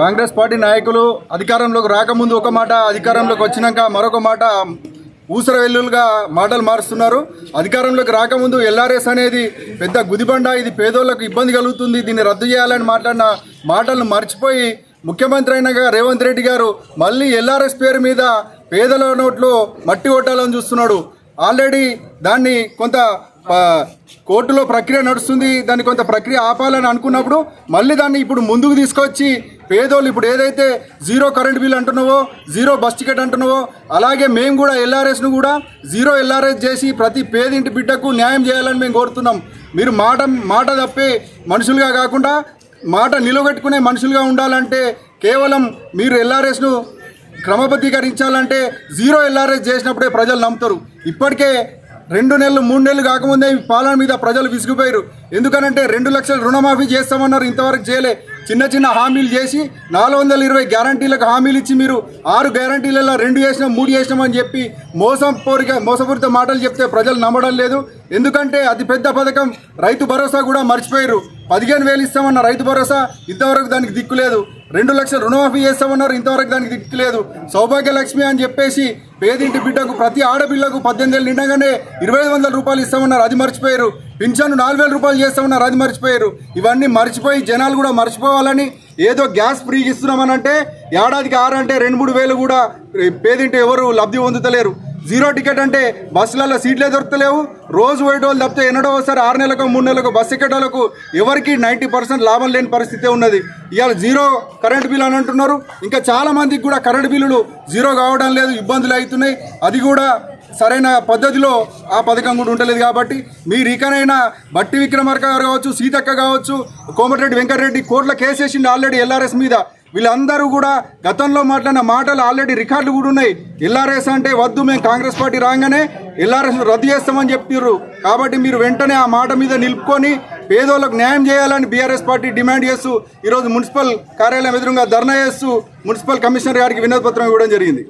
Congress party నాయకులు అధికారంలోకి రాకముందు ఒక మాట అధికారంలోకి వచ్చినాక మరొక మాట ఊసర వెల్లులుగా మాటలు మారుస్తున్నారు. అధికారంలోకి రాకముందు ఎల్ఆర్ఎస్ అనేది పెద్ద గుదిబండ ఇది పేదోళ్ళకు ఇబ్బంది కలుగుతుంది. దీన్ని రద్దు చేయాలని మాట్లాడిన మాటలను మర్చిపోయి ముఖ్యమంత్రి అయినగా రేవంత్ రెడ్డి గారు మళ్ళీ ఎల్ఆర్ఎస్ పేరు మీద పేదల నోట్లో మట్టి కొట్టాలని చూస్తున్నాడు. ఆల్రెడీ దాన్ని కొంత కోర్టులో ప్రక్రియ నడుస్తుంది దాన్ని కొంత ప్రక్రియ ఆపాలని అనుకున్నప్పుడు మళ్ళీ దాన్ని ఇప్పుడు ముందుకు తీసుకొచ్చి పేదోళ్ళు ఇప్పుడు ఏదైతే జీరో కరెంట్ బిల్ అంటున్నావో జీరో బస్ టికెట్ అంటున్నావో అలాగే మేము కూడా ఎల్ఆర్ఎస్ను కూడా జీరో ఎల్ఆర్ఎస్ చేసి ప్రతి పేదింటి బిడ్డకు న్యాయం చేయాలని మేము కోరుతున్నాం. మీరు మాట మాట తప్పే మనుషులుగా కాకుండా మాట నిలబెట్టుకునే మనుషులుగా ఉండాలంటే కేవలం మీరు ఎల్ఆర్ఎస్ను క్రమబద్ధీకరించాలంటే జీరో ఎల్ఆర్ఎస్ చేసినప్పుడే ప్రజలు నమ్ముతారు. ఇప్పటికే రెండు నెలలు మూడు నెలలు కాకముందే పాలన మీద ప్రజలు విసిగిపోయారు. ఎందుకనంటే రెండు లక్షలు రుణమాఫీ చేస్తామన్నారు ఇంతవరకు చేయలే. చిన్న చిన్న హామీలు చేసి నాలుగు వందల ఇరవై గ్యారంటీలకు హామీలు ఇచ్చి మీరు ఆరు గ్యారంటీలలో రెండు చేసినాం మూడు చేసినామని చెప్పి మోసం పోరిగా మోసపూరిత మాటలు చెప్తే ప్రజలు నమ్మడం లేదు. ఎందుకంటే అతి పెద్ద పథకం రైతు భరోసా కూడా మర్చిపోయారు. పదిహేను వేలు ఇస్తామన్న రైతు భరోసా ఇంతవరకు దానికి దిక్కు లేదు. రెండు లక్షలు రుణమాఫీ చేస్తామన్నారు ఇంతవరకు దానికి దిక్కు లేదు. అని చెప్పేసి పేదింటి బిడ్డకు ప్రతి ఆడపిల్లకు పద్దెనిమిది ఏళ్ళు నిండగానే ఇరవై ఐదు వందల రూపాయలు ఇస్తామన్నారు అది మర్చిపోయారు. పింఛను నాలుగు వేల రూపాయలు చేస్తామన్నారు అది మర్చిపోయారు. ఇవన్నీ మర్చిపోయి జనాలు కూడా మర్చిపోవాలని ఏదో గ్యాస్ ఫ్రీ ఇస్తున్నామనంటే ఏడాదికి ఆరు అంటే రెండు మూడు వేలు కూడా పేదింటి ఎవరు లబ్ధి పొందుతలేరు. జీరో టికెట్ అంటే బస్సులలో సీట్లే దొరకలేవు రోజు పోయేటోళ్ళు తప్పితే ఎన్నడో ఒకసారి ఆరు నెలలకు మూడు నెలలకు బస్సు ఎక్కేటోళ్ళకు ఎవరికి నైంటీ పర్సెంట్ లాభం లేని పరిస్థితి ఉన్నది. ఇవాళ జీరో కరెంట్ బిల్ అని అంటున్నారు. ఇంకా చాలామందికి కూడా కరెంట్ బిల్లులు జీరో కావడం లేదు ఇబ్బందులు అవుతున్నాయి. అది కూడా సరైన పద్ధతిలో ఆ పథకం కూడా ఉండలేదు కాబట్టి మీరు ఇకనైనా బట్టి విక్రమార్క గారు కావచ్చు సీతక్క కావచ్చు కోమటిరెడ్డి వెంకటరెడ్డి కోర్టులో కేసేసిండు ఆల్రెడీ ఎల్ఆర్ఎస్ మీద. వీళ్ళందరూ కూడా గతంలో మాట్లాడిన మాటలు ఆల్రెడీ రికార్డులు కూడా ఉన్నాయి. ఎల్ఆర్ఎస్ అంటే వద్దు మేము కాంగ్రెస్ పార్టీ రాగానే ఎల్ఆర్ఎస్ రద్దు చేస్తామని చెప్పారు కాబట్టి మీరు వెంటనే ఆ మాట మీద నిలుపుకొని పేదోళ్ళకు న్యాయం చేయాలని బీఆర్ఎస్ పార్టీ డిమాండ్ చేస్తూ ఈరోజు మున్సిపల్ కార్యాలయం ఎదురుగా ధర్నా చేస్తూ మున్సిపల్ కమిషనర్ గారికి వినతి పత్రం ఇవ్వడం జరిగింది.